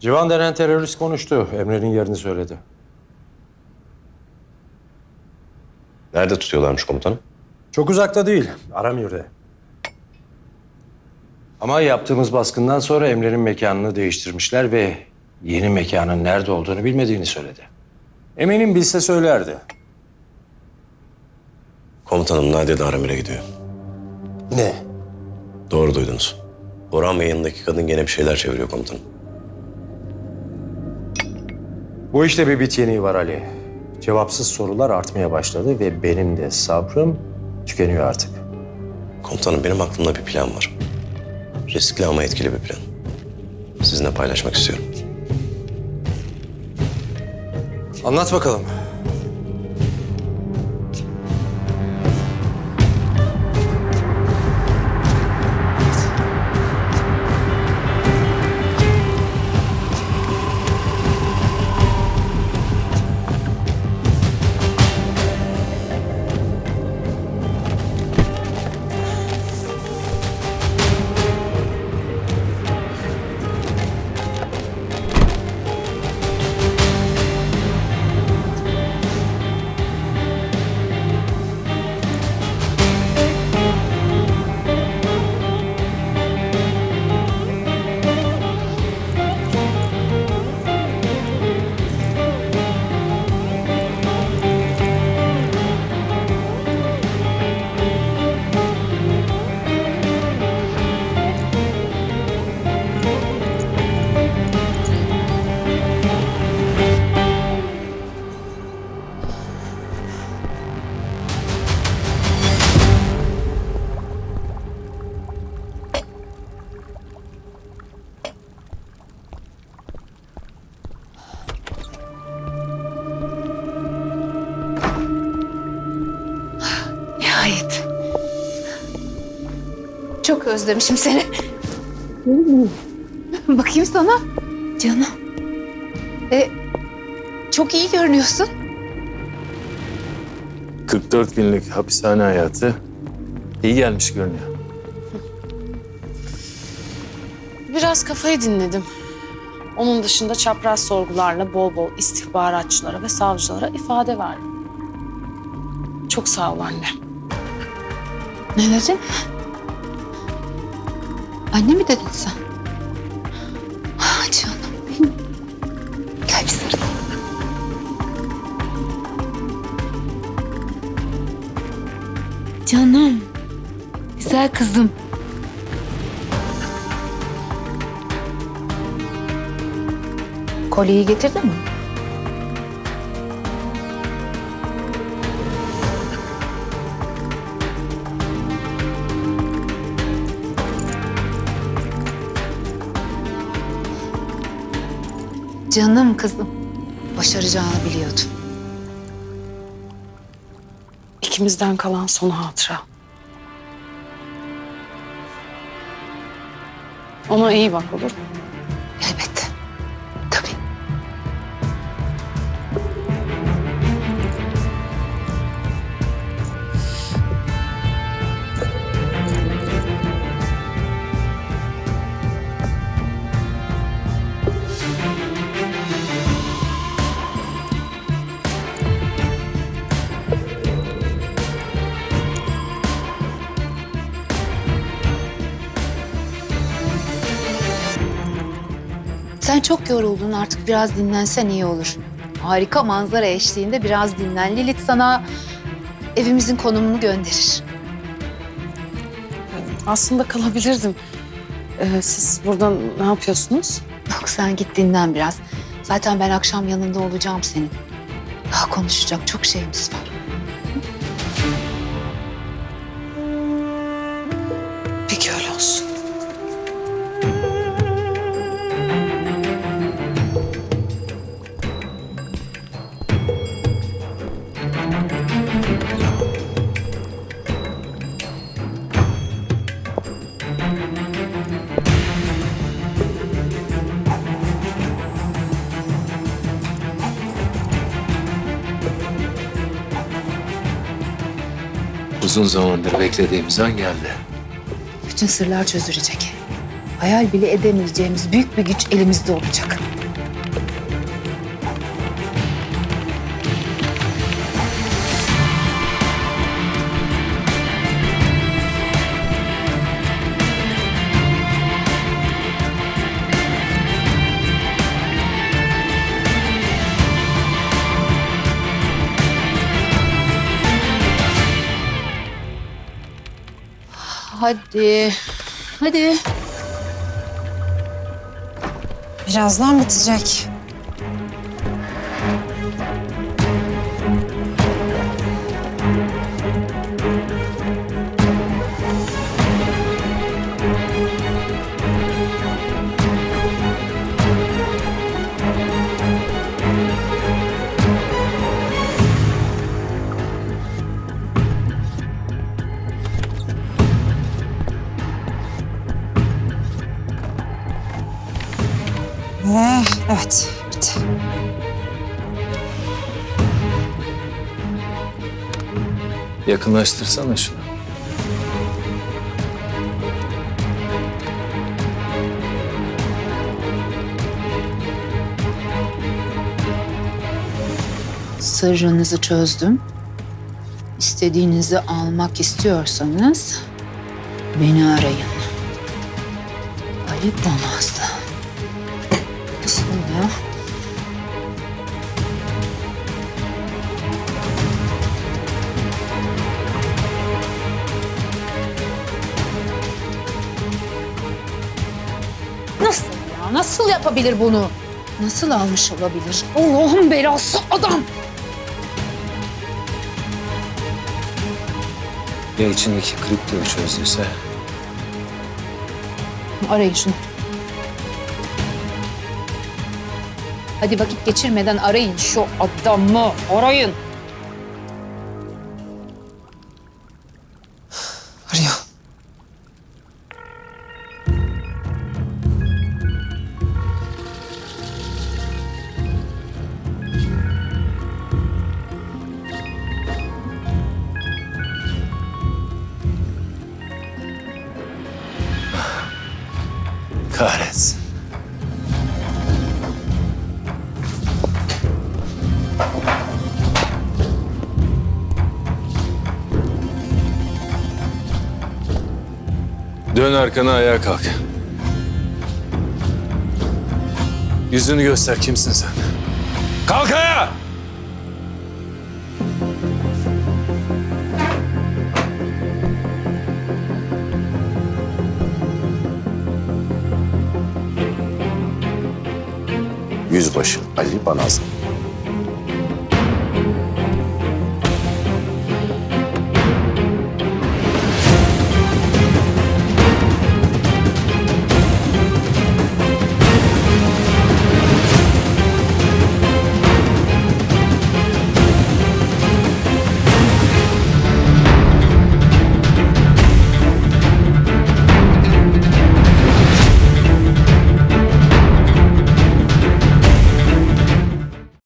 Civan denen terörist konuştu. Emre'nin yerini söyledi. Nerede tutuyorlarmış komutanım? Çok uzakta değil. Aramir'de. Ama yaptığımız baskından sonra Emre'nin mekanını değiştirmişler ve yeni mekanın nerede olduğunu bilmediğini söyledi. Eminim bilse söylerdi. Komutanım Nadia da Aramir'e gidiyor. Ne? Doğru duydunuz. Orhan Bey yanındaki kadın gene bir şeyler çeviriyor komutanım. Bu işte bir bit yeniği var Ali. Cevapsız sorular artmaya başladı ve benim de sabrım tükeniyor artık. Komutanım benim aklımda bir plan var. Riskli ama etkili bir plan. Sizinle paylaşmak istiyorum. Anlat bakalım. Çok özlemişim seni. Bakayım sana. Canım. E, çok iyi görünüyorsun. 44 günlük hapishane hayatı iyi gelmiş görünüyor. Biraz kafayı dinledim. Onun dışında çapraz sorgularla bol bol istihbaratçılara ve savcılara ifade verdim. Çok sağ ol anne. Ne dedin? Anne mi dedin sen? Ah canım benim. Gel bir sarıl. Canım. Güzel kızım. Kolyeyi getirdin mi? Canım kızım. Başaracağını biliyordum. İkimizden kalan son hatıra. Ona iyi bak olur mu? Elbette. Sen çok yoruldun artık biraz dinlensen iyi olur. Harika manzara eşliğinde biraz dinlen. Lilith sana evimizin konumunu gönderir. Aslında kalabilirdim. Ee, siz burada ne yapıyorsunuz? Yok sen git dinlen biraz. Zaten ben akşam yanında olacağım senin. Daha konuşacak çok şeyimiz var. Uzun zamandır beklediğimiz an geldi. Bütün sırlar çözülecek. Hayal bile edemeyeceğimiz büyük bir güç elimizde olacak. Hadi. Hadi. Birazdan bitecek. Ve evet bitti. Yakınlaştırsana şunu. Sırrınızı çözdüm. İstediğinizi almak istiyorsanız beni arayın. Ali Bonazlı. Ya? Nasıl yapabilir bunu? Nasıl almış olabilir? Allah'ın belası adam! Ya içindeki kriptoyu çözdüyse? Arayın şunu. Hadi vakit geçirmeden arayın şu adamı. Arayın. Dön arkana ayağa kalk. Yüzünü göster kimsin sen? Kalk ayağa! Yüzbaşı Ali Banazlı.